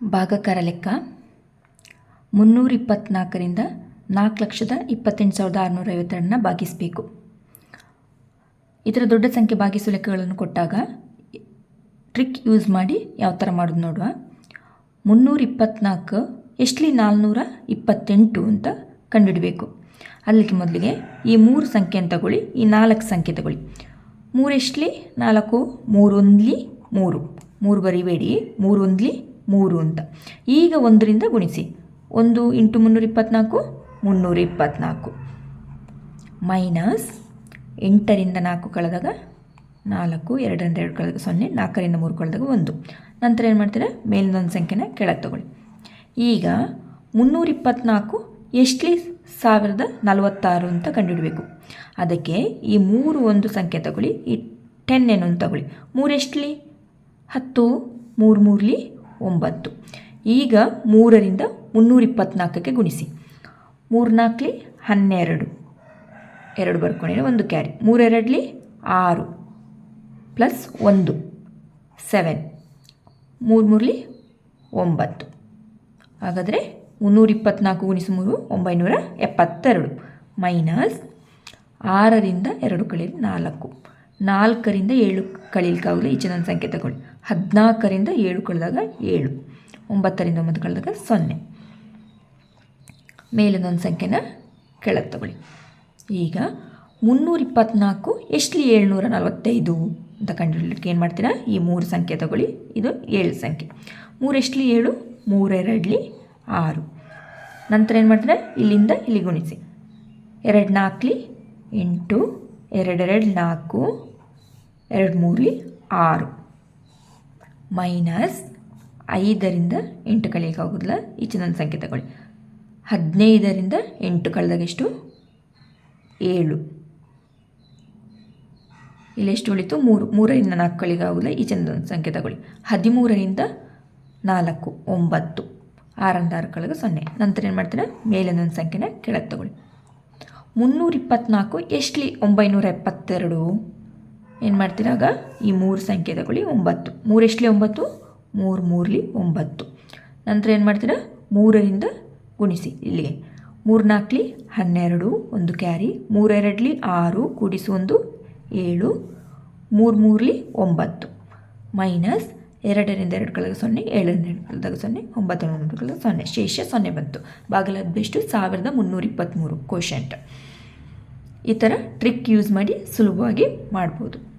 ಭಾಗಕಾರ ಲೆಕ್ಕ ಮುನ್ನೂರ ಇಪ್ಪತ್ತ್ನಾಲ್ಕರಿಂದ ನಾಲ್ಕು ಲಕ್ಷದ ಇಪ್ಪತ್ತೆಂಟು ಸಾವಿರದ ಆರುನೂರ ಐವತ್ತೆರಡನ್ನ ಭಾಗಿಸಬೇಕು. ಇದರ ದೊಡ್ಡ ಸಂಖ್ಯೆ ಭಾಗಿಸು ಲೆಕ್ಕಗಳನ್ನು ಕೊಟ್ಟಾಗ ಟ್ರಿಕ್ ಯೂಸ್ ಮಾಡಿ ಯಾವ ಥರ ಮಾಡೋದು ನೋಡುವ. ಮುನ್ನೂರ ಇಪ್ಪತ್ತ್ನಾಲ್ಕು ಎಷ್ಟಲಿ ನಾಲ್ನೂರ ಇಪ್ಪತ್ತೆಂಟು ಅಂತ ಕಂಡುಹಿಡಬೇಕು. ಅಲ್ಲಿಗೆ ಮೊದಲಿಗೆ ಈ ಮೂರು ಸಂಖ್ಯೆಯನ್ನು ತಗೊಳ್ಳಿ, ಈ ನಾಲ್ಕು ಸಂಖ್ಯೆ ತಗೊಳ್ಳಿ. ಮೂರು ಎಷ್ಟಲಿ? ನಾಲ್ಕು, ಮೂರೊಂದ್ಲಿ ಮೂರು. ಮೂರು ಬರಿಬೇಡಿ. ಮೂರೊಂದ್ಲಿ ಮೂರು ಅಂತ. ಈಗ ಒಂದರಿಂದ ಗುಣಿಸಿ. ಒಂದು ಇಂಟು ಮುನ್ನೂರ ಇಪ್ಪತ್ತ್ನಾಲ್ಕು ಮುನ್ನೂರ ಇಪ್ಪತ್ತ್ನಾಲ್ಕು ಮೈನಸ್ ಎಂಟರಿಂದ ನಾಲ್ಕು ಕಳೆದಾಗ ನಾಲ್ಕು, ಎರಡರಿಂದ ಎರಡು ಕಳೆದಾಗ ಸೊನ್ನೆ, ನಾಲ್ಕರಿಂದ ಮೂರು ಕಳೆದಾಗ ಒಂದು. ನಂತರ ಏನು ಮಾಡ್ತೀರಾ? ಮೇಲಿನೊಂದು ಸಂಖ್ಯೆನ ಕೆಳಗೆ ತಗೊಳ್ಳಿ. ಈಗ ಮುನ್ನೂರ ಇಪ್ಪತ್ತ್ನಾಲ್ಕು ಎಷ್ಟಲಿ? ಸಾವಿರದ ನಲವತ್ತಾರು ಅಂತ ಕಂಡುಹಿಡಬೇಕು. ಅದಕ್ಕೆ ಈ ಮೂರು ಒಂದು ಸಂಖ್ಯೆ ತಗೊಳ್ಳಿ. ಈ ಟೆನ್ ಏನೊಂದು ತಗೊಳ್ಳಿ. ಮೂರು ಹತ್ತು, ಮೂರು ಮೂರಲಿ ಒಂಬತ್ತು. ಈಗ ಮೂರರಿಂದ ಮುನ್ನೂರ ಇಪ್ಪತ್ತ್ನಾಲ್ಕಕ್ಕೆ ಗುಣಿಸಿ. ಮೂರ್ನಾಲ್ಕಲಿ ಹನ್ನೆರಡು. ಎರಡು ಬರ್ಕೊಂಡಿರೋ ಒಂದು ಕ್ಯಾರಿ. ಮೂರೆರಡಲಿ ಆರು ಪ್ಲಸ್ ಒಂದು, ಸೆವೆನ್. ಮೂರು ಮೂರಲಿ ಒಂಬತ್ತು. ಹಾಗಾದರೆ ಮುನ್ನೂರ ಇಪ್ಪತ್ತ್ನಾಲ್ಕು ಗುಣಿಸು ಮೂರು, ಒಂಬೈನೂರ ಎಪ್ಪತ್ತೆರಡು. ಮೈನಸ್ ಆರರಿಂದ ಎರಡು ಕಳೀಲಿ ನಾಲ್ಕು. ನಾಲ್ಕರಿಂದ ಏಳು ಕಳೀಲಿಕ್ಕಾಗಲು ಈಚಿನ ಸಂಖ್ಯೆ ತಗೊಳ್ಳಿ. ಹದಿನಾಲ್ಕರಿಂದ ಏಳು ಕಳೆದಾಗ ಏಳು. ಒಂಬತ್ತರಿಂದ ಒಂಬತ್ತು ಕಳೆದಾಗ ಸೊನ್ನೆ. ಮೇಲಿನೊಂದು ಸಂಖ್ಯೆನ ಕೆಳಗೆ ತಗೊಳ್ಳಿ. ಈಗ ಮುನ್ನೂರಿಪ್ಪತ್ನಾಲ್ಕು ಎಷ್ಟಲಿ ಏಳ್ನೂರ ನಲವತ್ತೈದು ಅಂತ ಕಂಡುಹಿಡ್ಲಿಕ್ಕೆ ಏನು ಮಾಡ್ತೀರಾ? ಈ ಮೂರು ಸಂಖ್ಯೆ ತಗೊಳ್ಳಿ. ಇದು ಏಳು ಸಂಖ್ಯೆ. ಮೂರು ಎಷ್ಟಲಿ ಏಳು? ಮೂರೆರಡ್ಲಿ ಆರು. ನಂತರ ಏನು ಮಾಡ್ತೀರಾ? ಇಲ್ಲಿಂದ ಇಲ್ಲಿ ಗುಣಿಸಿ. ಎರಡು ನಾಲ್ಕಲಿ ಎಂಟು ಎರಡೆರಡು ನಾಲ್ಕು, ಎರಡು ಮೂರಲಿ ಆರು. ಮೈನಸ್ ಐದರಿಂದ ಎಂಟು ಕಳೆಯಕ್ಕೆ ಈಚಿನ ಸಂಖ್ಯೆ ತಗೊಳ್ಳಿ. ಹದಿನೈದರಿಂದ ಎಂಟು ಕಳೆದಾಗ ಎಷ್ಟು? ಏಳು. ಇಲ್ಲಿ ಎಷ್ಟು ಉಳಿತು? ಮೂರು. ಮೂರರಿಂದ ನಾಲ್ಕು ಕಳಿಗೆ ಆಗೋದಿಲ್ಲ. ಸಂಖ್ಯೆ ತಗೊಳ್ಳಿ. ಹದಿಮೂರರಿಂದ ನಾಲ್ಕು, ಒಂಬತ್ತು. ಆರರಿಂದ ಆರು ಕಳೆಗ ಸೊನ್ನೆ. ನಂತರ ಏನು ಮಾಡ್ತೀರಾ? ಮೇಲಿನೊಂದು ಸಂಖ್ಯೆನ ಕೆಳಗೆ ತಗೊಳ್ಳಿ. ಮುನ್ನೂರ ಇಪ್ಪತ್ತ್ನಾಲ್ಕು ಎಷ್ಟಲಿ? ಒಂಬೈನೂರ ಎಪ್ಪತ್ತೆರಡು. ಏನು ಮಾಡ್ತೀರಾಗ ಈ ಮೂರು ಸಂಖ್ಯೆ ತಗೊಳ್ಳಿ, ಒಂಬತ್ತು. ಮೂರು ಎಷ್ಟಲಿ ಒಂಬತ್ತು? ಮೂರು ಮೂರಲಿ ಒಂಬತ್ತು. ನಂತರ ಏನು ಮಾಡ್ತೀರಾ? ಮೂರರಿಂದ ಗುಣಿಸಿ. ಇಲ್ಲಿಗೆ. ಮೂರು ನಾಲ್ಕಲಿ ಹನ್ನೆರಡು, ಒಂದು ಕ್ಯಾರಿ. ಮೂರೆರಡಲಿ ಆರು, ಕೂಡಿಸು ಒಂದು, ಏಳು. ಮೂರು ಮೂರಲಿ ಒಂಬತ್ತು. ಮೈನಸ್ ಎರಡರಿಂದ ಎರಡು ಕಳೆದ ಸೊನ್ನೆ, ಏಳರಿಂದ ಎರಡು ಕಳೆದಾಗ ಸೊನ್ನೆ, ಒಂಬತ್ತರಿಂದ ಒಂದು ಕಳೆದಾಗ ಸೊನ್ನೆ. ಶೇಷ ಸೊನ್ನೆ ಬಂತು. ಬಾಗಿಲದ್ದು ಸಾವಿರದ ಮುನ್ನೂರ ಇಪ್ಪತ್ತ್ಮೂರು ಕ್ವಶಂಟ್ ಈ ಥರ ಟ್ರಿಕ್ ಯೂಸ್ ಮಾಡಿ ಸುಲಭವಾಗಿ ಮಾಡ್ಬೋದು.